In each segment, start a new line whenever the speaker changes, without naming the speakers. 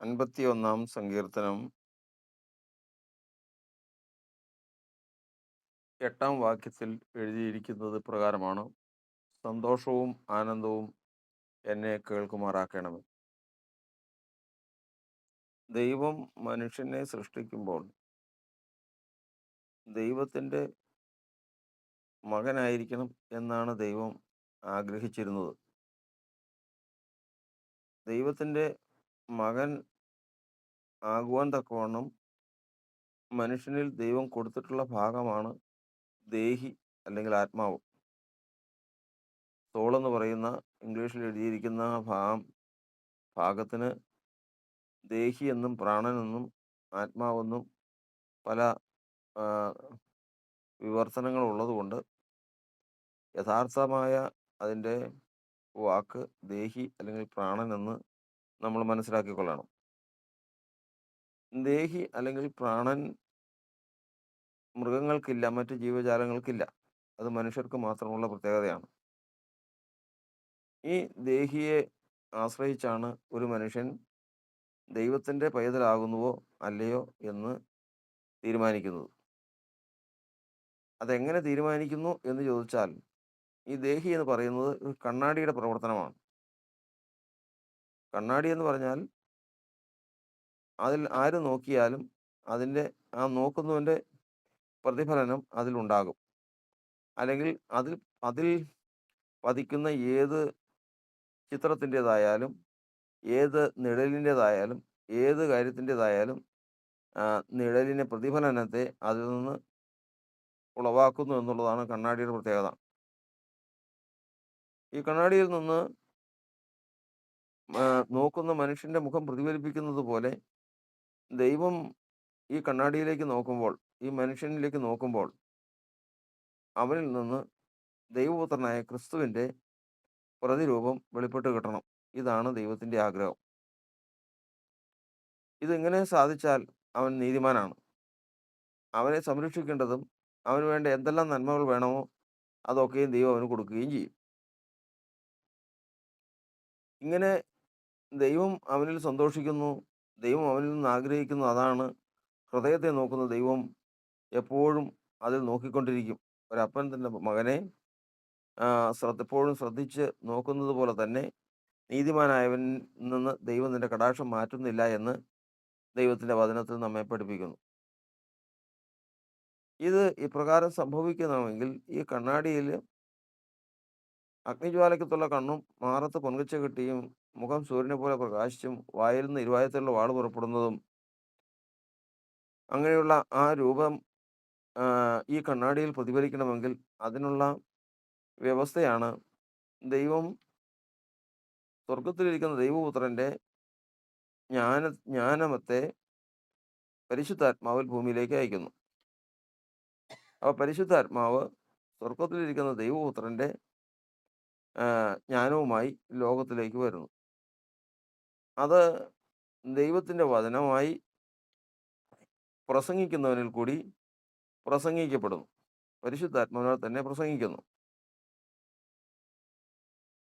അൻപത്തിയൊന്നാം സങ്കീർത്തനം. എട്ടാം വാക്യത്തിൽ എഴുതിയിരിക്കുന്നത് പ്രകാരമാണ് സന്തോഷവും ആനന്ദവും എന്നെ കേൾക്കുമാറാക്കണമേ. ദൈവം മനുഷ്യനെ സൃഷ്ടിക്കുമ്പോൾ ദൈവത്തിന്റെ മകനായിരിക്കണം എന്നാണ് ദൈവം ആഗ്രഹിച്ചിരുന്നത്. ദൈവത്തിന്റെ മകൻ ആകുവാൻ തക്കവണ്ണം മനുഷ്യനിൽ ദൈവം കൊടുത്തിട്ടുള്ള ഭാഗമാണ് ദേഹി അല്ലെങ്കിൽ ആത്മാവ്. സോൾ എന്ന് പറയുന്ന ഇംഗ്ലീഷിൽ എഴുതിയിരിക്കുന്ന ഭാഗം ഭാഗത്തിന് ദേഹി എന്നും പ്രാണനെന്നും ആത്മാവെന്നും പല ആ, വിവർത്തനങ്ങളുള്ളതുകൊണ്ട് യഥാർത്ഥമായ അതിന്റെ വാക്ക് ദേഹി അല്ലെങ്കിൽ പ്രാണൻ എന്ന് നമ്മൾ മനസ്സിലാക്കിക്കൊള്ളണം. ദേഹി അല്ലെങ്കിൽ പ്രാണൻ മൃഗങ്ങൾക്കില്ല മറ്റ് ജീവജാലങ്ങൾക്കില്ല. അത് മനുഷ്യർക്ക് മാത്രമുള്ള പ്രത്യേകതയാണ്. ഈ ദേഹിയെ ആശ്രയിച്ചാണ് ഒരു മനുഷ്യൻ ദൈവത്തിന്റെ പൈതലാകുന്നുവോ അല്ലയോ എന്ന് തീരുമാനിക്കുന്നത്. അതെങ്ങനെ തീരുമാനിക്കുന്നു എന്ന് ചോദിച്ചാൽ ഈ ദേഹി എന്ന് പറയുന്നത് കണ്ണാടിയുടെ പ്രവർത്തനമാണ്. കണ്ണാടി എന്ന് പറഞ്ഞാൽ അതിൽ ആര് നോക്കിയാലും അതിന്റെ ആ നോക്കുന്നവന്റെ പ്രതിഫലനം അതിലുണ്ടാകും. അല്ലെങ്കിൽ അതിൽ അതിൽ പതിക്കുന്ന ഏത് ചിത്രത്തിന്റെതായാലും ഏത് നിഴലിന്റെതായാലും ഏത് കാര്യത്തിന്റെതായാലും നിഴലിനെ പ്രതിഫലനത്തെ അതിൽ നിന്ന് ഉളവാക്കുന്നു എന്നുള്ളതാണ് കണ്ണാടിയുടെ പ്രത്യേകത. ഈ കണ്ണാടിയിൽ നിന്ന് നോക്കുന്ന മനുഷ്യന്റെ മുഖം പ്രതിഫലിപ്പിക്കുന്നത് പോലെ ദൈവം ഈ കണ്ണാടിയിലേക്ക് നോക്കുമ്പോൾ ഈ മനുഷ്യനിലേക്ക് നോക്കുമ്പോൾ അവനിൽ നിന്ന് ദൈവപുത്രനായ ക്രിസ്തുവിന്റെ പ്രതിരൂപം വെളിപ്പെട്ട് കിട്ടണം. ഇതാണ് ദൈവത്തിന്റെ ആഗ്രഹം. ഇതെങ്ങനെ സാധിച്ചാൽ അവൻ നീതിമാനാണ്? അവനെ സംരക്ഷിക്കേണ്ടതും അവന് വേണ്ട എന്തെല്ലാം നന്മകൾ വേണമോ അതൊക്കെയും ദൈവം അവന് കൊടുക്കുകയും ചെയ്യും. ഇങ്ങനെ ദൈവം അവനിൽ സന്തോഷിക്കുന്നു ദൈവം അവനിൽ നിന്ന് ആഗ്രഹിക്കുന്നു അതാണ്. ഹൃദയത്തെ നോക്കുന്ന ദൈവം എപ്പോഴും അതിൽ നോക്കിക്കൊണ്ടിരിക്കും. ഒരപ്പൻ തന്റെ മകനെ ആ, ശ്രദ്ധ എപ്പോഴും ശ്രദ്ധിച്ച് നോക്കുന്നത് പോലെ തന്നെ നീതിമാനായവനിൽ നിന്ന് ദൈവം നിന്റെ കടാക്ഷം മാറ്റുന്നില്ല എന്ന് ദൈവത്തിന്റെ വചനത്തിൽ നമ്മെ പഠിപ്പിക്കുന്നു. ഇത് ഇപ്രകാരം സംഭവിക്കണമെങ്കിൽ ഈ കണ്ണാടിയിൽ അഗ്നിജ്വാലയ്ക്കത്തുള്ള കണ്ണും മാറത്ത് പൊങ്കച്ച കിട്ടിയും മുഖം സൂര്യനെ പോലെ പ്രകാശിച്ചും വായിൽ നിന്ന് ഇരുവായത്തിലുള്ള വാൾ പുറപ്പെടുന്നതും അങ്ങനെയുള്ള ആ രൂപം ഈ കണ്ണാടിയിൽ പ്രതിഫലിക്കണമെങ്കിൽ അതിനുള്ള വ്യവസ്ഥയാണ് ദൈവം സ്വർഗത്തിലിരിക്കുന്ന ദൈവപുത്രന്റെ ജ്ഞാന ജ്ഞാനമത്തെ പരിശുദ്ധാത്മാവിൽ ഭൂമിയിലേക്ക് അയക്കുന്നു. അപ്പോൾ പരിശുദ്ധാത്മാവ് സ്വർഗത്തിലിരിക്കുന്ന ദൈവപുത്രന്റെ ജ്ഞാനവുമായി ലോകത്തിലേക്ക് വരുന്നു. അത് ദൈവത്തിന്റെ വചനമായി പ്രസംഗിക്കുന്നവനിൽ കൂടി പ്രസംഗിക്കപ്പെടുന്നു. പരിശുദ്ധാത്മാവിനാൽ തന്നെ പ്രസംഗിക്കുന്നു.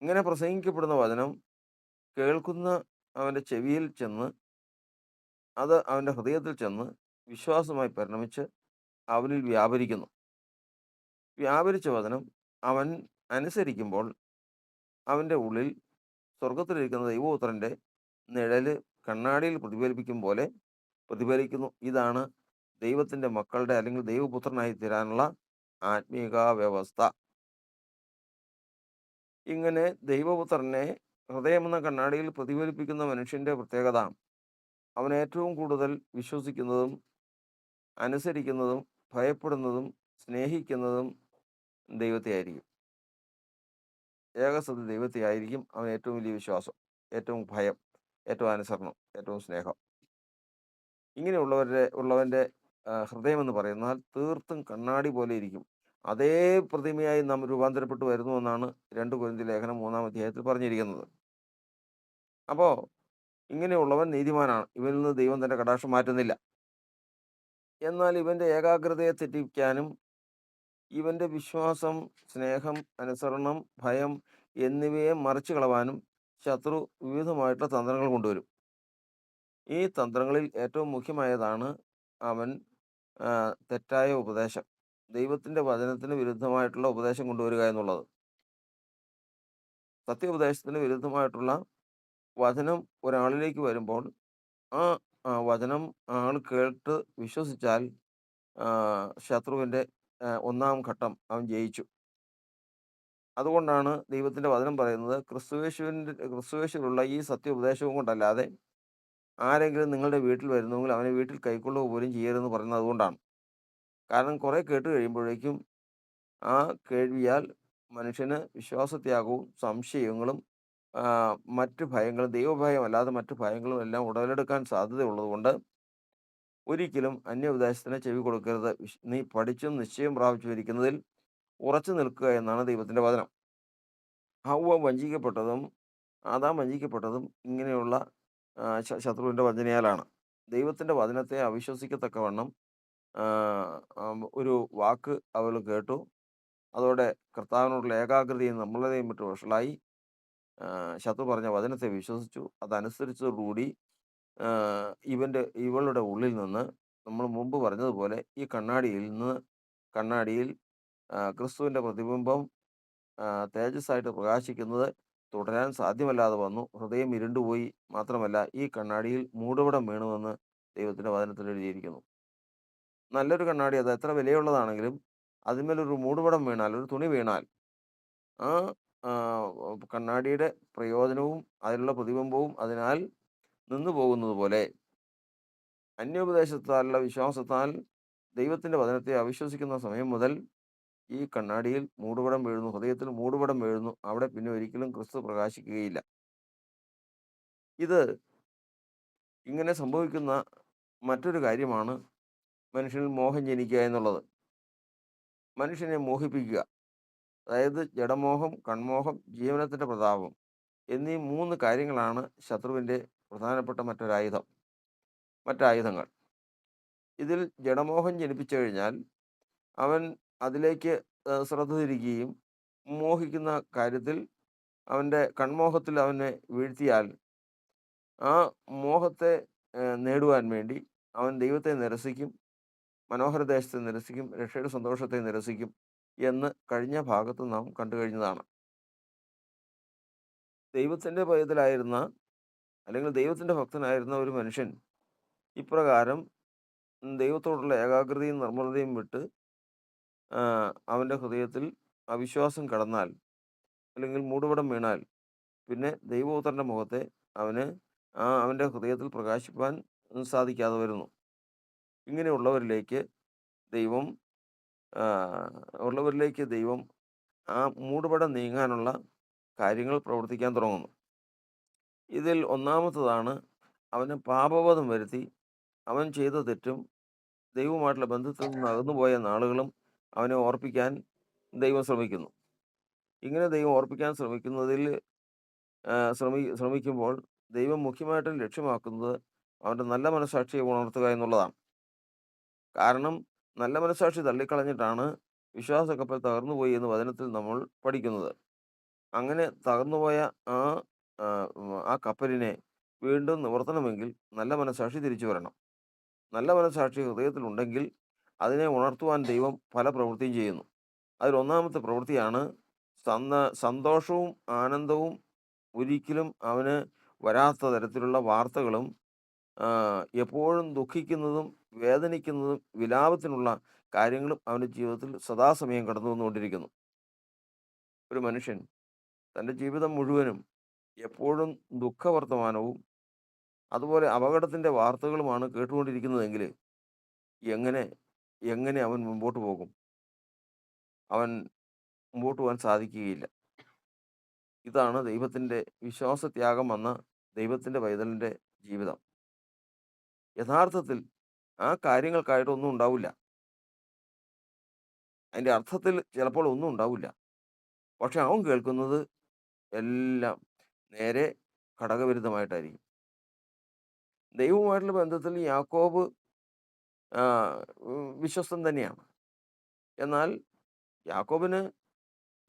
ഇങ്ങനെ പ്രസംഗിക്കപ്പെടുന്ന വചനം കേൾക്കുന്ന അവന്റെ ചെവിയിൽ ചെന്ന് അത് അവന്റെ ഹൃദയത്തിൽ ചെന്ന് വിശ്വാസമായി പരിണമിച്ച് അവനിൽ വ്യാപരിക്കുന്നു. വ്യാപരിച്ച വചനം അവൻ അനുസരിക്കുമ്പോൾ അവന്റെ ഉള്ളിൽ സ്വർഗത്തിലിരിക്കുന്ന ദൈവപുത്രന്റെ നിഴൽ കണ്ണാടിയിൽ പ്രതിഫലിപ്പിക്കും പോലെ പ്രതിഫലിക്കുന്നു. ഇതാണ് ദൈവത്തിന്റെ മക്കളുടെ അല്ലെങ്കിൽ ദൈവപുത്രനായി തീരാനുള്ള ആത്മീക വ്യവസ്ഥ. ഇങ്ങനെ ദൈവപുത്രനെ ഹൃദയമെന്ന കണ്ണാടിയിൽ പ്രതിഫലിപ്പിക്കുന്ന മനുഷ്യന്റെ പ്രത്യേകത അവൻ ഏറ്റവും കൂടുതൽ വിശ്വസിക്കുന്നതും അനുസരിക്കുന്നതും ഭയപ്പെടുന്നതും സ്നേഹിക്കുന്നതും ദൈവത്തെ ആയിരിക്കും. ഏകസത്യ ദൈവത്തെ ആയിരിക്കും അവൻ ഏറ്റവും വലിയ വിശ്വാസം ഏറ്റവും ഭയം. ഏറ്റവും അനുസരണം ഏറ്റവും സ്നേഹം. ഇങ്ങനെയുള്ളവരുടെ ഉള്ളവന്റെ ഹൃദയം ഹൃദയമെന്ന് പറയുന്നാൽ തീർത്തും കണ്ണാടി പോലെ ഇരിക്കും. അതേ പ്രതിമയായി നാം രൂപാന്തരപ്പെട്ടു വരുന്നു എന്നാണ് രണ്ട് കുരിന്തി ലേഖനം മൂന്നാം അധ്യായത്തിൽ പറഞ്ഞിരിക്കുന്നത്. അപ്പോൾ ഇങ്ങനെയുള്ളവൻ നീതിമാനാണ്. ഇവനിൽ നിന്ന് ദൈവം തന്റെ കടാക്ഷം മാറ്റുന്നില്ല. എന്നാൽ ഇവന്റെ ഏകാഗ്രതയെ തെറ്റിക്കാനും ഇവന്റെ വിശ്വാസം സ്നേഹം അനുസരണം ഭയം എന്നിവയെ മറിച്ചു കളവാനും ശത്രു വിവിധമായിട്ടുള്ള തന്ത്രങ്ങൾ കൊണ്ടുവരും. ഈ തന്ത്രങ്ങളിൽ ഏറ്റവും മുഖ്യമായതാണ് അവൻ തെറ്റായ ഉപദേശം. ദൈവത്തിന്റെ വചനത്തിന് വിരുദ്ധമായിട്ടുള്ള ഉപദേശം കൊണ്ടുവരിക എന്നുള്ളത്. സത്യോപദേശത്തിന് വിരുദ്ധമായിട്ടുള്ള വചനം ഒരാളിലേക്ക് വരുമ്പോൾ ആ വചനം ആൾ കേട്ട് വിശ്വസിച്ചാൽ ശത്രുവിന്റെ ഒന്നാം ഘട്ടം അവൻ ജയിച്ചു. അതുകൊണ്ടാണ് ദൈവത്തിന്റെ വചനം പറയുന്നത് ക്രിസ്തുവേശുവിന്റെ ക്രിസ്തുവേശുവിലുള്ള ഈ സത്യോപദേശവും കൊണ്ടല്ലാതെ ആരെങ്കിലും നിങ്ങളുടെ വീട്ടിൽ വരുന്നുവെങ്കിൽ അവനെ വീട്ടിൽ കൈക്കൊള്ളുക പോലും ചെയ്യരുതെന്ന് പറയുന്നത് അതുകൊണ്ടാണ്. കാരണം കുറേ കേട്ട് കഴിയുമ്പോഴേക്കും ആ കേൾവിയാൽ മനുഷ്യന് വിശ്വാസത്യാഗവും സംശയങ്ങളും മറ്റ് ഭയങ്ങളും ദൈവഭയം അല്ലാതെ മറ്റ് ഭയങ്ങളും എല്ലാം ഉടലെടുക്കാൻ സാധ്യതയുള്ളതുകൊണ്ട് ഒരിക്കലും അന്യോപദേശത്തിന് ചെവി കൊടുക്കരുത്. നീ പഠിച്ചും നിശ്ചയം പ്രാപിച്ചു ഇരിക്കുന്നതിൽ ഉറച്ചു നിൽക്കുക എന്നാണ് ദൈവത്തിന്റെ വചനം. ഹൗവ വഞ്ചിക്കപ്പെട്ടതും ആദാം വഞ്ചിക്കപ്പെട്ടതും ഇങ്ങനെയുള്ള ശത്രുവിന്റെ വഞ്ചനയാലാണ്. ദൈവത്തിന്റെ വചനത്തെ അവിശ്വസിക്കത്തക്കവണ്ണം ഒരു വാക്ക് അവൾ കേട്ടു. അതോടെ കർത്താവിനോടുള്ള ഏകാഗ്രതയും നമ്മളതെയും വിട്ട് വഷളായി ശത്രു പറഞ്ഞ വചനത്തെ വിശ്വസിച്ചു. അതനുസരിച്ചതോടുകൂടി ഇവന്റെ ഇവളുടെ ഉള്ളിൽ നിന്ന് നമ്മൾ മുമ്പ് പറഞ്ഞതുപോലെ ഈ കണ്ണാടിയിൽ നിന്ന് കണ്ണാടിയിൽ ക്രിസ്തുവിന്റെ പ്രതിബിംബം തേജസ്സായിട്ട് പ്രകാശിക്കുന്നത് തുടരാൻ സാധ്യമല്ലാതെ വന്നു. ഹൃദയം ഇരുണ്ടുപോയി മാത്രമല്ല ഈ കണ്ണാടിയിൽ മൂടുപടം വീണുവെന്ന് ദൈവത്തിന്റെ വചനത്തിൽ എഴുതിയിരിക്കുന്നു. നല്ലൊരു കണ്ണാടി അത് എത്ര വിലയുള്ളതാണെങ്കിലും അതിന്മേലൊരു മൂടുപടം വീണാൽ ഒരു തുണി വീണാൽ ആ കണ്ണാടിയുടെ പ്രയോജനവും അതിലുള്ള പ്രതിബിംബവും അതിനാൽ നിന്നു പോകുന്നത് പോലെ അന്യോപദേശത്താലുള്ള വിശ്വാസത്താൽ ദൈവത്തിന്റെ വചനത്തെ അവിശ്വസിക്കുന്ന സമയം മുതൽ ഈ കണ്ണാടിയിൽ മൂടുപടം വീഴുന്നു ഹൃദയത്തിൽ മൂടുപടം വീഴുന്നു അവിടെ പിന്നെ ഒരിക്കലും ക്രിസ്തു പ്രകാശിക്കുകയില്ല. ഇത് ഇങ്ങനെ സംഭവിക്കുന്ന മറ്റൊരു കാര്യമാണ് മനുഷ്യനിൽ മോഹം ജനിക്കുക എന്നുള്ളത്. മനുഷ്യനെ മോഹിപ്പിക്കുക അതായത് ജഡമോഹം കൺമോഹം ജീവനത്തിന്റെ പ്രതാപം എന്നീ മൂന്ന് കാര്യങ്ങളാണ് ശത്രുവിന്റെ പ്രധാനപ്പെട്ട മറ്റൊരായുധം മറ്റായുധങ്ങൾ. ഇതിൽ ജഡമോഹം ജനിപ്പിച്ചു കഴിഞ്ഞാൽ അവൻ അതിലേക്ക് ശ്രദ്ധ തിരിക്കുകയും മോഹിക്കുന്ന കാര്യത്തിൽ അവന്റെ കൺമോഹത്തിൽ അവനെ വീഴ്ത്തിയാൽ ആ മോഹത്തെ നേടുവാൻ വേണ്ടി അവൻ ദൈവത്തെ നിരസിക്കും മനോഹരദേശത്തെ നിരസിക്കും രക്ഷയുടെ സന്തോഷത്തെ നിരസിക്കും എന്ന് കഴിഞ്ഞ ഭാഗത്ത് നാം കണ്ടു കഴിഞ്ഞതാണ്. ദൈവത്തിന്റെ ഭയത്തിലായിരുന്ന അല്ലെങ്കിൽ ദൈവത്തിന്റെ ഭക്തനായിരുന്ന ഒരു മനുഷ്യൻ ഇപ്രകാരം ദൈവത്തോടുള്ള ഏകാഗ്രതയും നിർമ്മലതയും വിട്ട് അവന്റെ ഹൃദയത്തിൽ അവിശ്വാസം കടന്നാൽ അല്ലെങ്കിൽ മൂടുപടം വീണാൽ പിന്നെ ദൈവപുത്രന്റെ മുഖത്തെ അവന് ആ അവന്റെ ഹൃദയത്തിൽ പ്രകാശിപ്പാൻ സാധിക്കാതെ വരുന്നു. ഇങ്ങനെയുള്ളവരിലേക്ക് ദൈവം ഉള്ളവരിലേക്ക് ദൈവം ആ മൂടുപടം നീങ്ങാനുള്ള കാര്യങ്ങൾ പ്രവർത്തിക്കാൻ തുടങ്ങുന്നു. ഇതിൽ ഒന്നാമത്തതാണ് അവന് പാപബോധം വരുത്തി അവൻ ചെയ്ത തെറ്റും ദൈവവുമായിട്ടുള്ള ബന്ധത്തിൽ നിന്ന് അകന്നുപോയ നാളുകളും അവനെ ഓർപ്പിക്കാൻ ദൈവം ശ്രമിക്കുന്നു. ഇങ്ങനെ ദൈവം ഓർപ്പിക്കാൻ ശ്രമിക്കുന്നതിൽ ശ്രമി ശ്രമിക്കുമ്പോൾ ദൈവം മുഖ്യമായിട്ടും ലക്ഷ്യമാക്കുന്നത് അവന്റെ നല്ല മനസാക്ഷിയെ ഉണർത്തുക എന്നുള്ളതാണ്. കാരണം നല്ല മനസാക്ഷി തള്ളിക്കളഞ്ഞിട്ടാണ് വിശ്വാസ കപ്പൽ തകർന്നുപോയി എന്ന് വചനത്തിൽ നമ്മൾ പഠിക്കുന്നത്. അങ്ങനെ തകർന്നുപോയ ആ, ആ കപ്പലിനെ വീണ്ടും നിവർത്തണമെങ്കിൽ നല്ല മനസാക്ഷി തിരിച്ചു വരണം. നല്ല മനസാക്ഷി ഹൃദയത്തിലുണ്ടെങ്കിൽ അതിനെ ഉണർത്തുവാൻ ദൈവം പല പ്രവൃത്തിയും ചെയ്യുന്നു. അതിൽ ഒന്നാമത്തെ പ്രവൃത്തിയാണ് സന്ത സന്തോഷവും ആനന്ദവും ഒരിക്കലും അവന് വരാത്ത തരത്തിലുള്ള വാർത്തകളും എപ്പോഴും ദുഃഖിക്കുന്നതും വേദനിക്കുന്നതും വിലാപത്തിനുള്ള കാര്യങ്ങളും അവന്റെ ജീവിതത്തിൽ സദാസമയം കടന്നു വന്നുകൊണ്ടിരിക്കുന്നു. ഒരു മനുഷ്യൻ തന്റെ ജീവിതം മുഴുവനും എപ്പോഴും ദുഃഖവർത്തമാനവും അതുപോലെ അപകടത്തിന്റെ വാർത്തകളുമാണ് കേട്ടുകൊണ്ടിരിക്കുന്നതെങ്കിൽ എങ്ങനെ എങ്ങനെ അവൻ മുമ്പോട്ട് പോകും? അവൻ മുമ്പോട്ട് പോകാൻ സാധിക്കുകയില്ല. ഇതാണ് ദൈവത്തിന്റെ വിശ്വാസത്യാഗം വന്ന ദൈവത്തിന്റെ പൈതലിന്റെ ജീവിതം. യഥാർത്ഥത്തിൽ ആ കാര്യങ്ങൾക്കായിട്ടൊന്നും ഉണ്ടാവില്ല. അതിന്റെ അർത്ഥത്തിൽ ചിലപ്പോൾ ഒന്നും ഉണ്ടാവില്ല. പക്ഷെ അവൻ കേൾക്കുന്നത് എല്ലാം നേരെ ഘടകവിരുദ്ധമായിട്ടായിരിക്കും. ദൈവവുമായിട്ടുള്ള ബന്ധത്തിൽ യാക്കോബ് വിശ്വസ്തൻ തന്നെയാണ് എന്നാൽ യാക്കോബിന്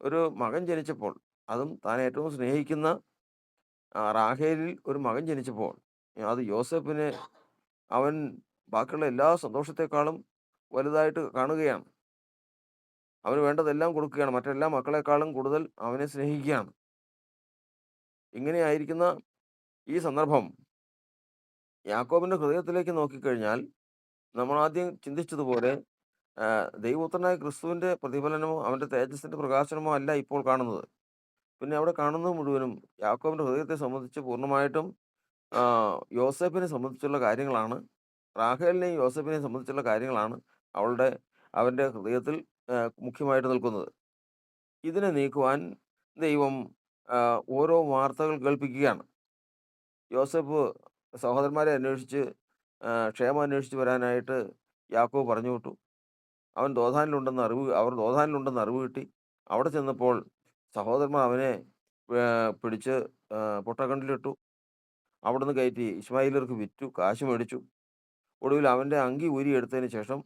ഒരു മകൻ ജനിച്ചപ്പോൾ അതും താൻ ഏറ്റവും സ്നേഹിക്കുന്ന റാഹേലിൽ ഒരു മകൻ ജനിച്ചപ്പോൾ അത് യോസഫിന് അവൻ ബാക്കിയുള്ള എല്ലാ സന്തോഷത്തെക്കാളും വലുതായിട്ട് കാണുകയാണ്. അവന് വേണ്ടതെല്ലാം കൊടുക്കുകയാണ്. മറ്റെല്ലാ മക്കളെക്കാളും കൂടുതൽ അവനെ സ്നേഹിക്കുകയാണ്. ഇങ്ങനെയായിരിക്കുന്ന ഈ സന്ദർഭം യാക്കോബിന്റെ ഹൃദയത്തിലേക്ക് നോക്കിക്കഴിഞ്ഞാൽ നമ്മൾ ആദ്യം ചിന്തിച്ചതുപോലെ ദൈവപുത്രനായ ക്രിസ്തുവിന്റെ പ്രതിഫലനമോ അവന്റെ തേജസ്സിന്റെ പ്രകാശനമോ അല്ല ഇപ്പോൾ കാണുന്നത്. പിന്നെ അവിടെ കാണുന്നത് മുഴുവനും യാക്കോബിന്റെ ഹൃദയത്തെ സംബന്ധിച്ച് പൂർണമായിട്ടും യോസേഫിനെ സംബന്ധിച്ചുള്ള കാര്യങ്ങളാണ്. റാഹേലിനെയും യോസേഫിനെയും സംബന്ധിച്ചുള്ള കാര്യങ്ങളാണ് അവളുടെ അവന്റെ ഹൃദയത്തിൽ മുഖ്യമായിട്ട് നിൽക്കുന്നത്. ഇതിനെ നീക്കുവാൻ ദൈവം ഓരോ വാർത്തകൾ കേൾപ്പിക്കുകയാണ്. യോസേഫ് സഹോദരന്മാരെ അന്വേഷിച്ച് ക്ഷേമം അന്വേഷിച്ച് വരാനായിട്ട് യാക്കോബ് പറഞ്ഞു വിട്ടു. അവൻ ദോഥാനിലുണ്ടെന്ന് അറിവ് അവർ ദോഥാനിലുണ്ടെന്ന് അറിവ് കിട്ടി. അവിടെ ചെന്നപ്പോൾ സഹോദരന്മാർ അവനെ പിടിച്ച് പൊട്ടക്കണ്ടിലിട്ടു. അവിടുന്ന് കയറ്റി ഇശ്മായേല്യർക്ക് വിറ്റു. കാശ് മേടിച്ചു. ഒടുവിൽ അവന്റെ അങ്കി ഊരിയെടുത്തതിന് ശേഷം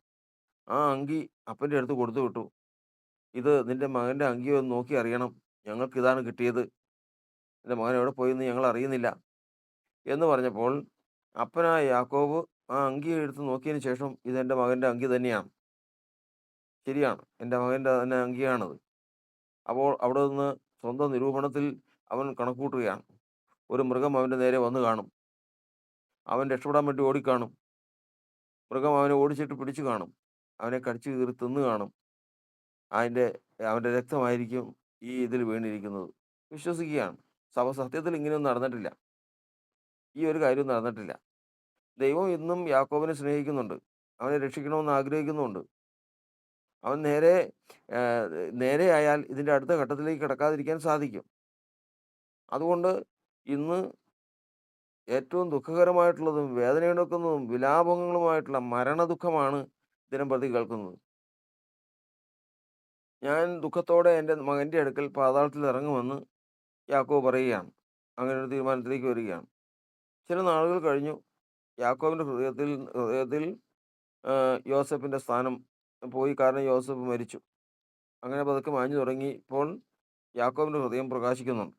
ആ അങ്കി അപ്പന്റെ അടുത്ത് കൊടുത്തു വിട്ടു. "ഇത് നിന്റെ മകന്റെ അങ്കി എന്ന് നോക്കി അറിയണം. ഞങ്ങൾക്കിതാണ് കിട്ടിയത്. നിന്റെ മകൻ എവിടെ എന്ന് ഞങ്ങൾ അറിയുന്നില്ല." എന്ന് പറഞ്ഞപ്പോൾ അപ്പനായ യാക്കോബ് ആ അങ്കി എടുത്ത് നോക്കിയതിന് ശേഷം ഇത് എന്റെ മകന്റെ അങ്കി തന്നെയാണ്. ശരിയാണ്. എന്റെ മകന്റെ തന്നെ അങ്കിയാണത്." അപ്പോൾ അവിടെ നിന്ന് സ്വന്തം നിരൂപണത്തിൽ അവൻ കണക്കൂട്ടുകയാണ് ഒരു മൃഗം അവന്റെ നേരെ വന്നു കാണും. അവൻ രക്ഷപ്പെടാൻ വേണ്ടി ഓടിക്കാണും. മൃഗം അവനെ ഓടിച്ചിട്ട് പിടിച്ചു കാണും. അവനെ കടിച്ചു കീറി തിന്നു കാണും. അതിന്റെ അവന്റെ രക്തമായിരിക്കും ഈ ഇതിൽ വീണിരിക്കുന്നത്. വിശ്വസിക്കുകയാണ്. സഭ സത്യത്തിൽ ഇങ്ങനെയൊന്നും നടന്നിട്ടില്ല. ഈ ഒരു കാര്യവും നടന്നിട്ടില്ല. ദൈവം ഇന്നും യാക്കോബിനെ സ്നേഹിക്കുന്നുണ്ട്. അവനെ രക്ഷിക്കണമെന്ന് ആഗ്രഹിക്കുന്നുണ്ട് അവൻ നേരെ നേരെയായാൽ ഇതിന്റെ അടുത്ത ഘട്ടത്തിലേക്ക് കിടക്കാതിരിക്കാൻ സാധിക്കും. അതുകൊണ്ട് ഇന്ന് ഏറ്റവും ദുഃഖകരമായിട്ടുള്ളതും വേദനയുണ്ടാക്കുന്നതും വിലാപങ്ങളുമായിട്ടുള്ള മരണദുഃഖമാണ് ദിനംപ്രതി കേൾക്കുന്നത്. ഞാൻ ദുഃഖത്തോടെ എന്റെ മകന്റെ അടുക്കൽ പാതാളത്തിൽ ഇറങ്ങുമെന്ന് യാക്കോ പറയുകയാണ്. അങ്ങനെ ഒരു തീരുമാനത്തിലേക്ക് വരികയാണ്. ചില നാളുകൾ കഴിഞ്ഞു. യാക്കോബിന്റെ ഹൃദയത്തിൽ ഹൃദയത്തിൽ യോസഫിന്റെ സ്ഥാനം പോയി. കാരണം യോസഫ് മരിച്ചു. അങ്ങനെ പതുക്കെ മാഞ്ഞു തുടങ്ങി ഇപ്പോൾ യാക്കോബിന്റെ ഹൃദയം പ്രകാശിക്കുന്നുണ്ട്.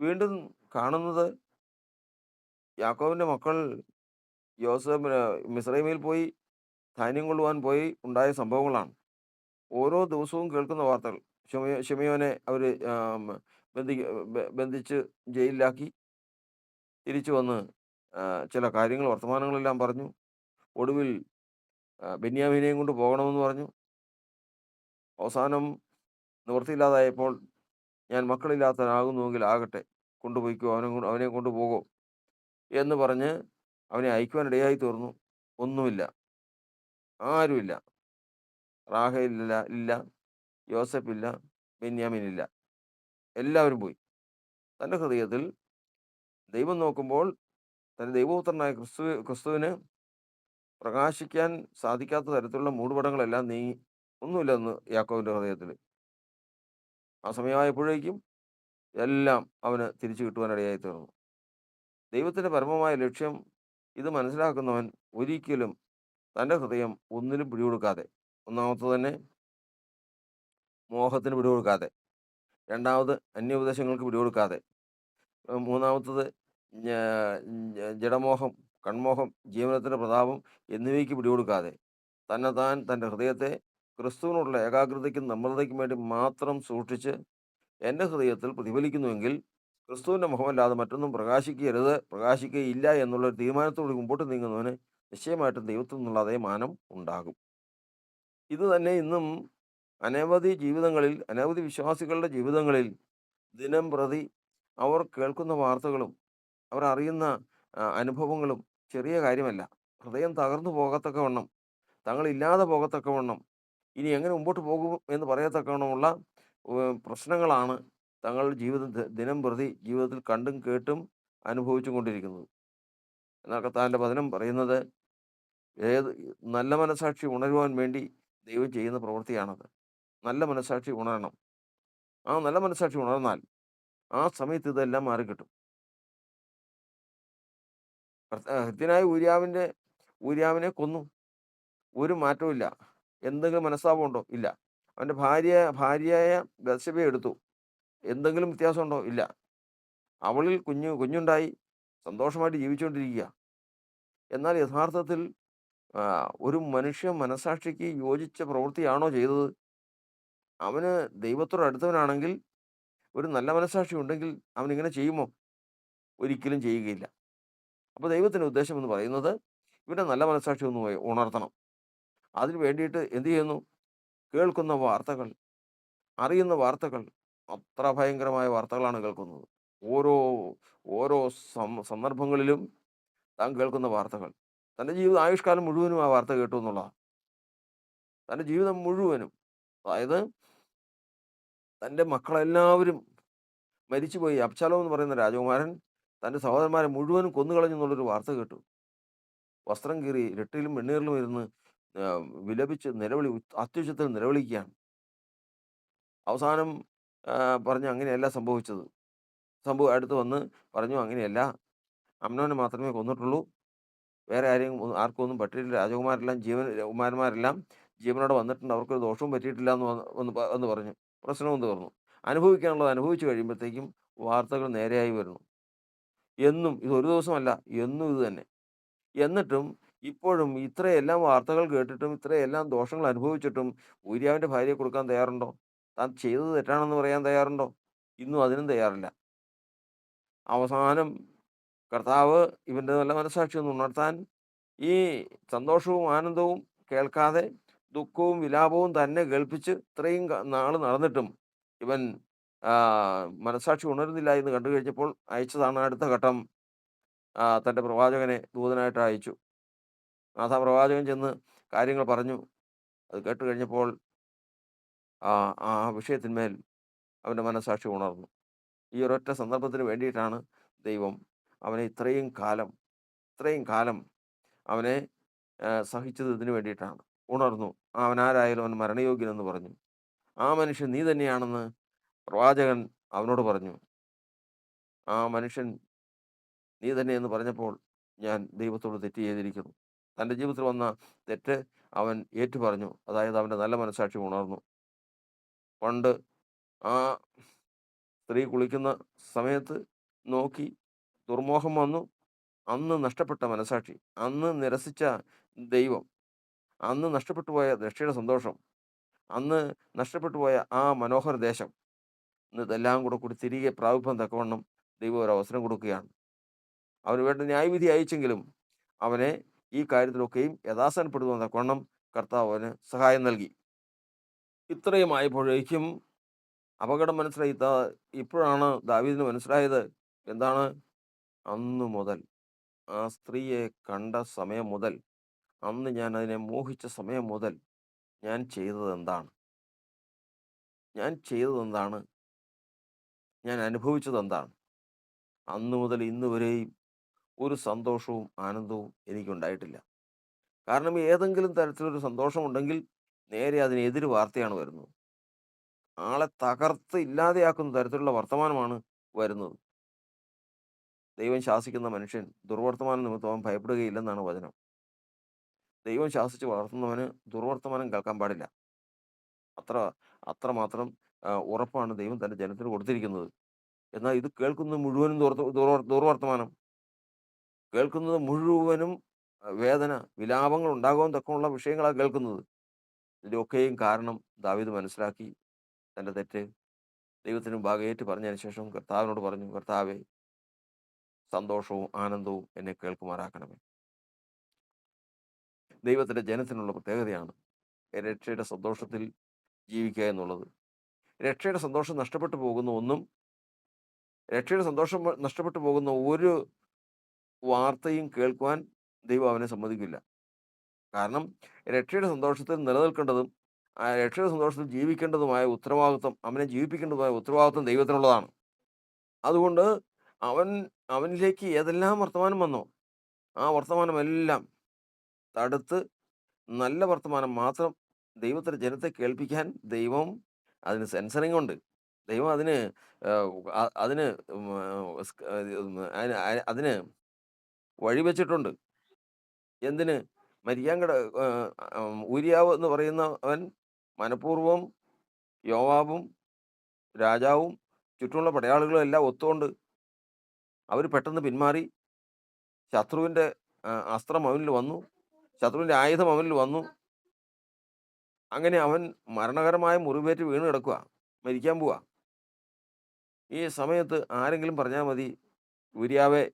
വീണ്ടും കാണുന്നത് യാക്കോബിന്റെ മക്കൾ യോസഫ് മിസ്രയീമിൽ പോയി ധാന്യം കൊള്ളുവാൻ പോയി ഉണ്ടായ സംഭവങ്ങളാണ്. ഓരോ ദിവസവും കേൾക്കുന്ന വാർത്തകൾ. ഷിമയോ ഷിമയോനെ അവർ ആം, ബന്ധി ബന്ധിച്ച് ജയിലിലാക്കി. തിരിച്ചു വന്ന് ചില കാര്യങ്ങൾ വർത്തമാനങ്ങളെല്ലാം പറഞ്ഞു. ഒടുവിൽ ബെന്യാമിനെയും കൊണ്ട് പോകണമെന്ന് പറഞ്ഞു. അവസാനം നിവൃത്തിയില്ലാതായപ്പോൾ ഞാൻ മക്കളില്ലാത്തവനാകുന്നുവെങ്കിൽ ആകട്ടെ കൊണ്ടുപോയിക്കോ അവനെ അവനെ കൊണ്ടുപോകോ എന്ന് പറഞ്ഞ് അവനെ അയക്കുവാനിടയായി തീർന്നു. ഒന്നുമില്ല. ആരുമില്ല. റാഹയില്ല ഇല്ല. യോസഫില്ല ബെന്യാമിനില്ല എല്ലാവരും പോയി. തന്റെ ഹൃദയത്തിൽ ദൈവം നോക്കുമ്പോൾ തന്റെ ദൈവപുത്രനായ ക്രിസ്തു ക്രിസ്തുവിന് പ്രകാശിക്കാൻ സാധിക്കാത്ത തരത്തിലുള്ള മൂടുപടങ്ങളെല്ലാം നീ ഒന്നുമില്ലെന്ന് യാക്കോവിന്റെ ഹൃദയത്തിൽ ആ സമയമായപ്പോഴേക്കും എല്ലാം അവന് തിരിച്ചു കിട്ടുവാൻ ഇടയായി തീർന്നു. ദൈവത്തിന്റെ പരമമായ ലക്ഷ്യം ഇത് മനസ്സിലാക്കുന്നവൻ ഒരിക്കലും തന്റെ ഹൃദയം ഒന്നിലും പിടികൊടുക്കാതെ ഒന്നാമത്തത് തന്നെ മോഹത്തിന് പിടികൊടുക്കാതെ, രണ്ടാമത് അന്യോപദേശങ്ങൾക്ക് പിടികൊടുക്കാതെ, ഏഹ് മൂന്നാമത്തത് ജഡമോഹം, കൺമോഹം, ജീവനത്തിന്റെ പ്രതാപം എന്നിവയ്ക്ക് പിടികൊടുക്കാതെ തന്നെത്താൻ തന്റെ ഹൃദയത്തെ ക്രിസ്തുവിനോടുള്ള ഏകാഗ്രതയ്ക്കും നമ്രതയ്ക്കും വേണ്ടി മാത്രം സൂക്ഷിച്ച് എന്റെ ഹൃദയത്തിൽ പ്രതിഫലിക്കുന്നുവെങ്കിൽ ക്രിസ്തുവിന്റെ മുഖമല്ലാതെ മറ്റൊന്നും പ്രകാശിക്കരുത്, പ്രകാശിക്കുകയില്ല എന്നുള്ള തീരുമാനത്തോടെ മുമ്പോട്ട് നീങ്ങുന്നവന് നിശ്ചയമായിട്ടും ദൈവത്തിൽ നിന്നുള്ള അതേ മാനം ഉണ്ടാകും. ഇത് തന്നെ ഇന്നും അനവധി ജീവിതങ്ങളിൽ അനവധി വിശ്വാസികളുടെ ജീവിതങ്ങളിൽ ദിനം പ്രതി അവർ കേൾക്കുന്ന വാർത്തകളും അവർ അറിയുന്ന അനുഭവങ്ങളും ചെറിയ കാര്യമല്ല. ഹൃദയം തകർന്നു പോകത്തക്കവണ്ണം, തങ്ങളില്ലാതെ പോകത്തക്കവണ്ണം, ഇനി എങ്ങനെ മുമ്പോട്ട് പോകും എന്ന് പറയത്തക്കവണ്ണമുള്ള പ്രശ്നങ്ങളാണ് തങ്ങൾ ജീവിതം ദിനം പ്രതി ജീവിതത്തിൽ കണ്ടും കേട്ടും അനുഭവിച്ചു കൊണ്ടിരിക്കുന്നത്. എന്നാൽ കർത്താവിന്റെ വചനം പറയുന്നത് ഏത് നല്ല മനസാക്ഷി ഉണരുവാൻ വേണ്ടി ദൈവം ചെയ്യുന്ന പ്രവൃത്തിയാണത്. നല്ല മനസാക്ഷി ഉണരണം. ആ നല്ല മനസാക്ഷി ഉണർന്നാൽ ആ സമയത്ത് ഇതെല്ലാം മാറിക്കിട്ടും. ഹൃത്യനായ ഊരിയാവിന്റെ ഊരിയാവിനെ കൊന്നു. ഒരു മാറ്റവും ഇല്ല. എന്തെങ്കിലും മനസ്താപമുണ്ടോ? ഇല്ല. അവന്റെ ഭാര്യ ഭാര്യയായ ബത്സബയെ എടുത്തു. എന്തെങ്കിലും വ്യത്യാസമുണ്ടോ? ഇല്ല. അവളിൽ കുഞ്ഞു കുഞ്ഞുണ്ടായി. സന്തോഷമായിട്ട് ജീവിച്ചുകൊണ്ടിരിക്കുക. എന്നാൽ യഥാർത്ഥത്തിൽ ഒരു മനുഷ്യ മനസാക്ഷിക്ക് യോജിച്ച പ്രവൃത്തിയാണോ ചെയ്തത്? അവന് ദൈവത്തോട് അടുത്തവനാണെങ്കിൽ ഒരു നല്ല മനസാക്ഷി ഉണ്ടെങ്കിൽ അവൻ ഇങ്ങനെ ചെയ്യുമോ? ഒരിക്കലും ചെയ്യുകയില്ല. അപ്പോൾ ദൈവത്തിന്റെ ഉദ്ദേശം എന്ന് പറയുന്നത് ഇവരുടെ നല്ല മനസ്സാക്ഷി ഒന്ന് ഉണർത്തണം. അതിന് വേണ്ടിയിട്ട് എന്ത് ചെയ്യുന്നു? കേൾക്കുന്ന വാർത്തകൾ, അറിയുന്ന വാർത്തകൾ അത്ര ഭയങ്കരമായ വാർത്തകളാണ് കേൾക്കുന്നത്. ഓരോ ഓരോ സന്ദർഭങ്ങളിലും താൻ കേൾക്കുന്ന വാർത്തകൾ. തന്റെ ജീവിത ആയുഷ്കാലം മുഴുവനും ആ വാർത്ത കേട്ടു എന്നുള്ളതാണ് തന്റെ ജീവിതം മുഴുവനും. അതായത് തന്റെ മക്കളെല്ലാവരും മരിച്ചുപോയി. അപ്ചാലോ എന്ന് പറയുന്ന രാജകുമാരൻ തന്റെ സഹോദരന്മാരെ മുഴുവനും കൊന്നുകളഞ്ഞു എന്നുള്ളൊരു വാർത്ത കേട്ടു. വസ്ത്രം കീറി രട്ടിലും വെണ്ണീറിലും ഇരുന്ന് വിലപിച്ച് നിലവിളി അത്യുച്ചത്തിൽ നിലവിളിക്കുകയാണ്. അവസാനം പറഞ്ഞു അങ്ങനെയല്ല സംഭവിച്ചത്. സംഭവം അടുത്ത് വന്ന് പറഞ്ഞു അങ്ങനെയല്ല. അമ്നോനെ മാത്രമേ കൊന്നിട്ടുള്ളൂ. വേറെ ആരെയും ആർക്കും ഒന്നും പറ്റിയിട്ടില്ല. രാജകുമാരെല്ലാം ജീവൻ കുമാരന്മാരെല്ലാം ജീവനോടെ വന്നിട്ടുണ്ട്. അവർക്കൊരു ദോഷവും പറ്റിയിട്ടില്ല എന്ന് വന്ന് എന്ന് പറഞ്ഞു. പ്രശ്നവും തീർന്നു. അനുഭവിക്കാനുള്ളത് അനുഭവിച്ചു കഴിയുമ്പോഴത്തേക്കും വാർത്തകൾ നേരെയായി വരുന്നു. എന്നും ഇത് ഒരു ദിവസമല്ല. എന്നും ഇത് തന്നെ. എന്നിട്ടും ഇപ്പോഴും ഇത്രയെല്ലാം വാർത്തകൾ കേട്ടിട്ടും ഇത്രയെല്ലാം ദോഷങ്ങൾ അനുഭവിച്ചിട്ടും ഊര്യാവിന്റെ ഭാര്യയെ കൊടുക്കാൻ തയ്യാറുണ്ടോ? താൻ ചെയ്തത് തെറ്റാണെന്ന് പറയാൻ തയ്യാറുണ്ടോ? ഇന്നും അതിനും തയ്യാറില്ല. അവസാനം കർത്താവ് ഇവന്റെ നല്ല മനസ്സാക്ഷി ഒന്ന് ഉണർത്താൻ ഈ സന്തോഷവും ആനന്ദവും കേൾക്കാതെ ദുഃഖവും വിലാപവും തന്നെ കേൾപ്പിച്ച് ഇത്രയും നാൾ നടന്നിട്ടും ഇവൻ ആഹ്, മനസ്സാക്ഷി ഉണരുന്നില്ല എന്ന് കണ്ടു കഴിഞ്ഞപ്പോൾ അയച്ചതാണ് അടുത്ത ഘട്ടം. തന്റെ പ്രവാചകനെ ദൂതനായിട്ട് അയച്ചു. നാഥ പ്രവാചകൻ ചെന്ന് കാര്യങ്ങൾ പറഞ്ഞു. അത് കേട്ട് കഴിഞ്ഞപ്പോൾ ആ ആ വിഷയത്തിന്മേൽ അവന്റെ മനസ്സാക്ഷി ഉണർന്നു. ഈ ഒരൊറ്റ സന്ദർഭത്തിന് വേണ്ടിയിട്ടാണ് ദൈവം അവനെ ഇത്രയും കാലം ഇത്രയും കാലം അവനെ സഹിച്ചത് ഇതിന് വേണ്ടിയിട്ടാണ്. ഉണർന്നു. അവൻ ആരായാലും അവൻ മരണയോഗ്യനെന്ന് പറഞ്ഞു. ആ മനുഷ്യൻ നീ തന്നെയാണെന്ന് പ്രവാചകൻ അവനോട് പറഞ്ഞു. ആ മനുഷ്യൻ നീ തന്നെ എന്ന് പറഞ്ഞപ്പോൾ ഞാൻ ദൈവത്തോട് തെറ്റ് ചെയ്തിരിക്കുന്നു. തന്റെ ജീവിതത്തിൽ വന്ന തെറ്റ് അവൻ ഏറ്റു പറഞ്ഞു അതായത് അവന്റെ നല്ല മനസ്സാക്ഷി ഉണർന്നു. പണ്ട് ആ സ്ത്രീ കുളിക്കുന്ന സമയത്ത് നോക്കി ദുർമോഹം വന്നു. അന്ന് നഷ്ടപ്പെട്ട മനസ്സാക്ഷി, അന്ന് നിരസിച്ച ദൈവം, അന്ന് നഷ്ടപ്പെട്ടു പോയ രക്ഷയുടെ സന്തോഷം, അന്ന് നഷ്ടപ്പെട്ടു പോയ ആ മനോഹര ദേശം ഇതെല്ലാം കൂടെ കൂടി തിരികെ പ്രാപിപ്പാൻ തക്കവണ്ണം ദൈവം ഒരു അവസരം കൊടുക്കുകയാണ്. അവന് വേണ്ട ന്യായവിധി അയച്ചെങ്കിലും അവനെ ഈ കാര്യത്തിലൊക്കെയും യഥാസ്ഥാനപ്പെടുത്തുവാൻ തക്കവണ്ണം കർത്താവ് അവന് സഹായം നൽകി. ഇത്രയും ആയപ്പോഴേക്കും അപകടം മനസ്സിലായി. ഇപ്പോഴാണ് ദാവീദിന് മനസ്സിലായത് എന്താണ്? അന്നു മുതൽ ആ സ്ത്രീയെ കണ്ട സമയം മുതൽ, അന്ന് ഞാൻ അതിനെ മോഹിച്ച സമയം മുതൽ ഞാൻ ചെയ്തത് എന്താണ്? ഞാൻ ചെയ്തത് എന്താണ്? ഞാൻ അനുഭവിച്ചത് എന്താണ്? അന്ന് മുതൽ ഇന്ന് വരെയും ഒരു സന്തോഷവും ആനന്ദവും എനിക്കുണ്ടായിട്ടില്ല. കാരണം ഏതെങ്കിലും തരത്തിലൊരു സന്തോഷമുണ്ടെങ്കിൽ നേരെ അതിന് എതിര് വാർത്തയാണ് വരുന്നത്. ആളെ തകർത്ത് ഇല്ലാതെയാക്കുന്ന തരത്തിലുള്ള വർത്തമാനമാണ് വരുന്നത്. ദൈവം ശാസിക്കുന്ന മനുഷ്യൻ ദുർവർത്തമാന നിമിത്തം ഭയപ്പെടുകയില്ലെന്നാണ് വചനം. ദൈവം ശാസിച്ച് വളർത്തുന്നവന് ദുർവർത്തമാനം കേൾക്കാൻ പാടില്ല. അത്ര അത്രമാത്രം ഉറപ്പാണ് ദൈവം തന്റെ ജനത്തിന് കൊടുത്തിരിക്കുന്നത്. എന്നാൽ ഇത് കേൾക്കുന്നത് മുഴുവനും ദുർവർത്തമാനം. കേൾക്കുന്നത് മുഴുവനും വേദന, വിലാപങ്ങൾ ഉണ്ടാകാൻ തക്കമുള്ള വിഷയങ്ങളാണ് കേൾക്കുന്നത്. ഇതിന്റെയൊക്കെയും കാരണം ദാവീദ് മനസ്സിലാക്കി. തന്റെ തെറ്റ് ദൈവത്തിന് ഭാഗയേറ്റ് പറഞ്ഞതിന് ശേഷം കർത്താവിനോട് പറഞ്ഞു, കർത്താവെ സന്തോഷവും ആനന്ദവും എന്നെ കേൾക്കുമാറാക്കണമേ. ദൈവത്തിന്റെ ജനത്തിനുള്ള പ്രത്യേകതയാണ് രക്ഷയുടെ സന്തോഷത്തിൽ ജീവിക്കുക എന്നുള്ളത്. രക്ഷയുടെ സന്തോഷം നഷ്ടപ്പെട്ടു പോകുന്ന ഒന്നും രക്ഷയുടെ സന്തോഷം നഷ്ടപ്പെട്ടു പോകുന്ന ഒരു വാർത്തയും കേൾക്കുവാൻ ദൈവം അവനെ സമ്മതിക്കില്ല. കാരണം രക്ഷയുടെ സന്തോഷത്തിൽ നിലനിൽക്കേണ്ടതും ആ രക്ഷയുടെ സന്തോഷത്തിൽ ജീവിക്കേണ്ടതുമായ ഉത്തരവാദിത്വം അവനെ ജീവിപ്പിക്കേണ്ടതുമായ ഉത്തരവാദിത്വം ദൈവത്തിനുള്ളതാണ്. അതുകൊണ്ട് അവൻ അവനിലേക്ക് ഏതെല്ലാം വർത്തമാനം വന്നോ, ആ വർത്തമാനമെല്ലാം തടുത്ത് നല്ല വർത്തമാനം മാത്രം ദൈവത്തിന്റെ ജനത്തെ കേൾപ്പിക്കാൻ ദൈവം അതിന് സെൻസറിങ് ഉണ്ട്. ദൈവം അതിന് അതിന് അതിന് അ- അതിന് വഴി വെച്ചിട്ടുണ്ട്. എന്തിന്? മരിക്കാൻ കിട ഏഹ്, ഉം, ഊരിയാവ് എന്ന് പറയുന്നവൻ മനഃപൂർവം യോവാബും രാജാവും ചുറ്റുമുള്ള പടയാളികളും എല്ലാം ഒത്തുകൊണ്ട് അവർ പെട്ടെന്ന് പിന്മാറി ശത്രുവിന്റെ അസ്ത്രം അവനിൽ വന്നു ശത്രുവിന്റെ ആയുധം അവനിൽ വന്നു അങ്ങനെ അവൻ മരണകരമായ മുറിവേറ്റ് വീണ് കിടക്കുക മരിക്കാൻ പോവാ. ഈ സമയത്ത് ആരെങ്കിലും പറഞ്ഞാൽ മതി ഉരിയാവെ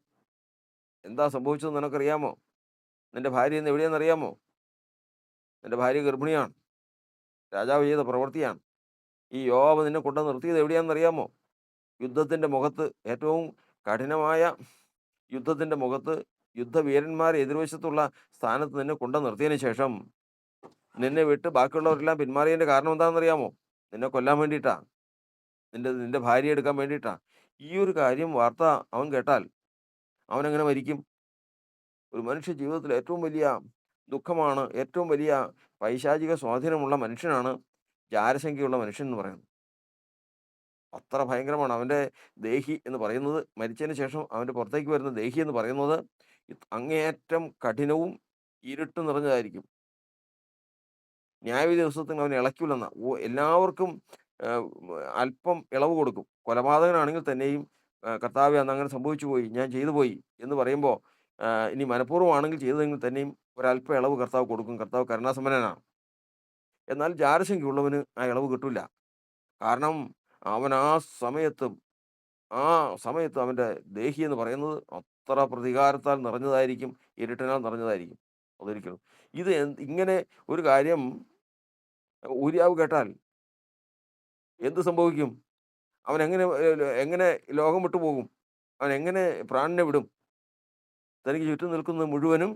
എന്താ സംഭവിച്ചത് നിനക്കറിയാമോ? നിന്റെ ഭാര്യ ഇന്ന് എവിടെയെന്നറിയാമോ നിന്റെ ഭാര്യ ഗർഭിണിയാണ് രാജാവ് ചെയ്ത പ്രവൃത്തിയാണ്. ഈ യോവ നിന്നെ കൊണ്ടു നിർത്തിയത് എവിടെയാണെന്നറിയാമോ യുദ്ധത്തിന്റെ മുഖത്ത് ഏറ്റവും കഠിനമായ യുദ്ധത്തിന്റെ മുഖത്ത് യുദ്ധവീരന്മാരെ എതിർവശത്തുള്ള സ്ഥാനത്ത് നിന്നെ കൊണ്ടു നിർത്തിയതിന് ശേഷം. നിന്നെ വിട്ട് ബാക്കിയുള്ളവരെല്ലാം പിന്മാറിയതിന്റെ കാരണം എന്താണെന്നറിയാമോ? നിന്നെ കൊല്ലാൻ വേണ്ടിയിട്ടാ. നിന്റെ നിന്റെ ഭാര്യ എടുക്കാൻ വേണ്ടിയിട്ടാ. ഈ ഒരു കാര്യം വാർത്ത അവൻ കേട്ടാൽ അവൻ അവനെങ്ങനെ മരിക്കും? ഒരു മനുഷ്യ ജീവിതത്തിൽ ഏറ്റവും വലിയ ദുഃഖമാണ് ഏറ്റവും വലിയ പൈശാചിക സ്വാധീനമുള്ള മനുഷ്യനാണ് ജാരസംഖ്യയുള്ള മനുഷ്യൻ എന്ന് പറയുന്നത്. അത്ര ഭയങ്കരമാണ് അവന്റെ ദേഹി എന്ന് പറയുന്നത്. മരിച്ചതിന് ശേഷം അവന്റെ പുറത്തേക്ക് വരുന്ന ദേഹി എന്ന് പറയുന്നത് അങ്ങേയറ്റം കഠിനവും ഇരുട്ട് നിറഞ്ഞതായിരിക്കും. ന്യായവിധി ദിവസത്തിന് അവനെ ഇളക്കില്ലെന്ന എല്ലാവർക്കും അല്പം ഇളവ് കൊടുക്കും. കൊലപാതകനാണെങ്കിൽ തന്നെയും കർത്താവ് അന്ന് അങ്ങനെ സംഭവിച്ചു പോയി ഞാൻ ചെയ്തു പോയി എന്ന് പറയുമ്പോൾ ഇനി മനഃപൂർവമാണെങ്കിൽ ചെയ്തതെങ്കിൽ തന്നെയും ഒരല്പം ഇളവ് കർത്താവ് കൊടുക്കും. കർത്താവ് കരുണാസമ്പന്നനാണ്. എന്നാൽ ജാരശങ്കയുള്ളവന് ആ ഇളവ് കിട്ടില്ല കാരണം അവൻ ആ സമയത്ത് ആ സമയത്ത് അവന്റെ ദേഹി എന്ന് പറയുന്നത് അത്ര പ്രതികാരത്താൽ നിറഞ്ഞതായിരിക്കും ഇരുട്ടിനാൽ നിറഞ്ഞതായിരിക്കും. അതൊരിക്കലും. ഇത് ഇങ്ങനെ ഒരു കാര്യം ഊര്യാവ് കേട്ടാൽ എന്ത് സംഭവിക്കും? അവൻ എങ്ങനെ എങ്ങനെ ലോകം വിട്ടു പോകും? അവൻ എങ്ങനെ പ്രാണനെ വിടും? തനിക്ക് ചുറ്റും നിൽക്കുന്നത് മുഴുവനും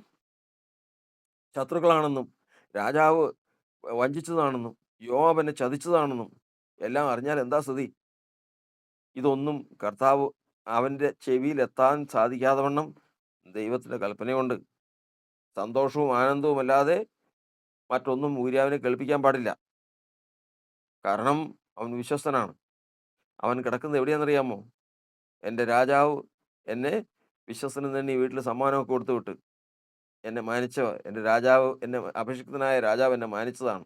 ശത്രുക്കളാണെന്നും രാജാവ് വഞ്ചിച്ചതാണെന്നും യോവാബ് എന്നെ ചതിച്ചതാണെന്നും എല്ലാം അറിഞ്ഞാൽ എന്താ സ്ഥിതി? ഇതൊന്നും കർത്താവ് അവന്റെ ചെവിയിൽ എത്താൻ സാധിക്കാതെ വണ്ണം ദൈവത്തിന്റെ കൽപ്പനയുണ്ട്. സന്തോഷവും ആനന്ദവും അല്ലാതെ മറ്റൊന്നും ഊര്യാവിനെ കേൾപ്പിക്കാൻ പാടില്ല. കാരണം അവൻ വിശ്വസ്തനാണ്. അവൻ കിടക്കുന്നത് എവിടെയാണെന്നറിയാമോ? എന്റെ രാജാവ് എന്നെ വിശ്വസനം തന്നെ ഈ വീട്ടിൽ സമ്മാനമൊക്കെ കൊടുത്തു വിട്ട് എന്നെ മാനിച്ച എന്റെ രാജാവ് എന്നെ അഭിഷിക്തനായ രാജാവ് എന്നെ മാനിച്ചതാണ്.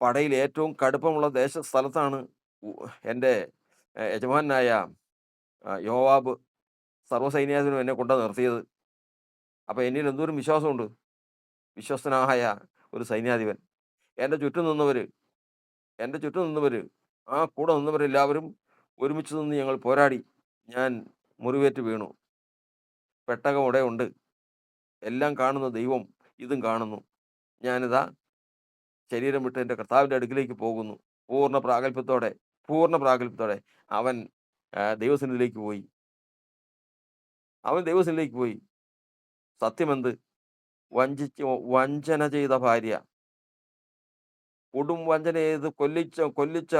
പടയിൽ ഏറ്റവും കടുപ്പമുള്ള ദേശ സ്ഥലത്താണ് എന്റെ യജമാനായ യോവാബ് സർവസൈന്യാസിനും എന്നെ കൊണ്ടു നിർത്തിയത്. അപ്പോൾ എന്നിൽ എന്തോരം വിശ്വാസമുണ്ട്? വിശ്വസ്തനായ ഒരു സൈന്യാധിപൻ. എന്റെ ചുറ്റും നിന്നവർ എന്റെ ചുറ്റും നിന്നവർ ആ കൂടെ നിന്നവരെല്ലാവരും ഒരുമിച്ച് നിന്ന് ഞങ്ങൾ പോരാടി. ഞാൻ മുറിവേറ്റ് വീണു. പെട്ടകം ഇവിടെ ഉണ്ട്. എല്ലാം കാണുന്ന ദൈവം ഇതും കാണുന്നു. ഞാനിതാ ശരീരം വിട്ട് എന്റെ കർത്താവിന്റെ അടുക്കിലേക്ക് പോകുന്നു. പൂർണ പ്രാഗൽഭ്യത്തോടെ പൂർണ പ്രാഗൽഭ്യത്തോടെ അവൻ ദൈവസന്നിധിയിലേക്ക് പോയി. അവൻ ദൈവസന്നിധിയിലേക്ക് പോയി. സത്യമെന്ത്? വഞ്ചിച്ച് വഞ്ചന ചെയ്ത ഭാര്യ. കൊടും വഞ്ചന ചെയ്ത് കൊല്ലിച്ച കൊല്ലിച്ച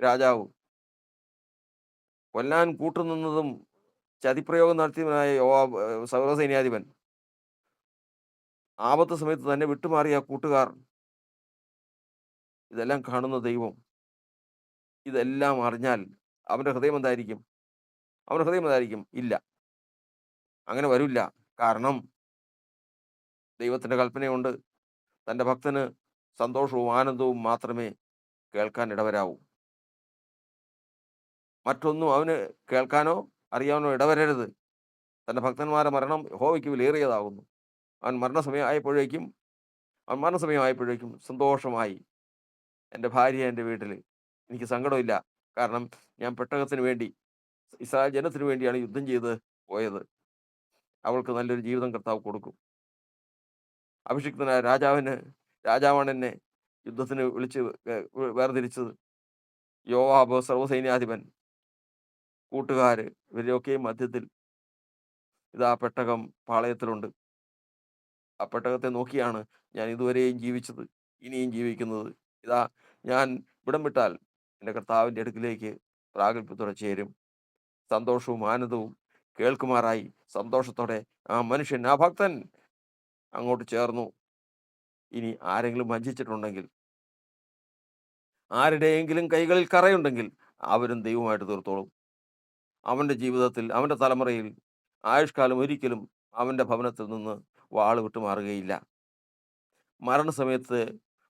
രാജാവ്. കൊല്ലാൻ കൂട്ടുനിന്നതും ചതിപ്രയോഗം നടത്തിയവനായ ഏഹ്, സർവസൈന്യാധിപൻ ആപത്ത് സമയത്ത് തന്നെ വിട്ടുമാറിയ കൂട്ടുകാർ. ഇതെല്ലാം കാണുന്ന ദൈവം. ഇതെല്ലാം അറിഞ്ഞാൽ അവന്റെ ഹൃദയം എന്തായിരിക്കും? അവന്റെ ഹൃദയം എന്തായിരിക്കും? ഇല്ല. അങ്ങനെ വരില്ല. കാരണം ദൈവത്തിന്റെ കൽപ്പനയുണ്ട്. തന്റെ ഭക്തന് സന്തോഷവും ആനന്ദവും മാത്രമേ കേൾക്കാൻ ഇടവരാവൂ. മറ്റൊന്നും അവന് കേൾക്കാനോ അറിയാനോ ഇടവരരുത്. തന്റെ ഭക്തന്മാരെ മരണം ഹോവയ്ക്ക് വിലയേറിയതാകുന്നു. അവൻ മരണസമയം ആയപ്പോഴേക്കും അവൻ മരണസമയം ആയപ്പോഴേക്കും സന്തോഷമായി. എന്റെ ഭാര്യ എന്റെ വീട്ടിൽ എനിക്ക് സങ്കടമില്ല. കാരണം ഞാൻ പെട്ടകത്തിന് വേണ്ടി ഇസ്രായേൽ ജനത്തിന് വേണ്ടിയാണ് യുദ്ധം ചെയ്ത് പോയത്. അവൾക്ക് നല്ലൊരു ജീവിതം കർത്താവ് കൊടുക്കും. അഭിഷിക്തനായ രാജാവിന് രാജാവാണ് എന്നെ യുദ്ധത്തിന് വിളിച്ച് വേർതിരിച്ചത്. യോവാബ് സർവസൈന്യാധിപൻ കൂട്ടുകാര് ഇവരെയൊക്കെയും മധ്യത്തിൽ ഇതാ പെട്ടകം പാളയത്തിലുണ്ട്. ആ പെട്ടകത്തെ നോക്കിയാണ് ഞാൻ ഇതുവരെയും ജീവിച്ചത് ഇനിയും ജീവിക്കുന്നത്. ഇതാ ഞാൻ വിടം വിട്ടാൽ എന്റെ കർത്താവിന്റെ അടുക്കിലേക്ക് പ്രാഗൽഭ്യത്തോടെ ചേരും. സന്തോഷവും ആനന്ദവും കേൾക്കുമാറായി. സന്തോഷത്തോടെ ആ മനുഷ്യൻ ആ ഭക്തൻ അങ്ങോട്ട് ചേർന്നു. ഇനി ആരെങ്കിലും വഞ്ചിച്ചിട്ടുണ്ടെങ്കിൽ ആരുടെയെങ്കിലും കൈകളിൽ കറയുണ്ടെങ്കിൽ അവരും ദൈവമായിട്ട് തീർത്തോളും. അവന്റെ ജീവിതത്തിൽ അവന്റെ തലമുറയിൽ ആയുഷ്കാലം ഒരിക്കലും അവന്റെ ഭവനത്തിൽ നിന്ന് വാൾ വിട്ടു മാറുകയില്ല. മരണസമയത്ത്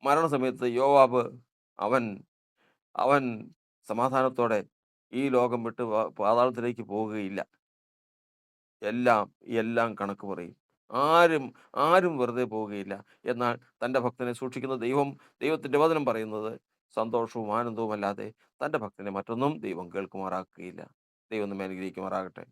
മരണസമയത്ത് യോവാബ് അവൻ അവൻ സമാധാനത്തോടെ ഈ ലോകം വിട്ട് പാതാളത്തിലേക്ക് പോവുകയില്ല. എല്ലാം എല്ലാം കണക്ക് പറയും. ആരും ആരും വെറുതെ പോവുകയില്ല. എന്നാൽ തന്റെ ഭക്തനെ സൂക്ഷിക്കുന്ന ദൈവം ദൈവത്തിന്റെ വചനം പറയുന്നത് സന്തോഷവും ആനന്ദവും അല്ലാതെ തന്റെ ഭക്തനെ മറ്റൊന്നും ദൈവം കേൾക്കുമാറാക്കുകയില്ല. ദൈവം നമ്മെ അനുഗ്രഹിക്കുമാറാകട്ടെ.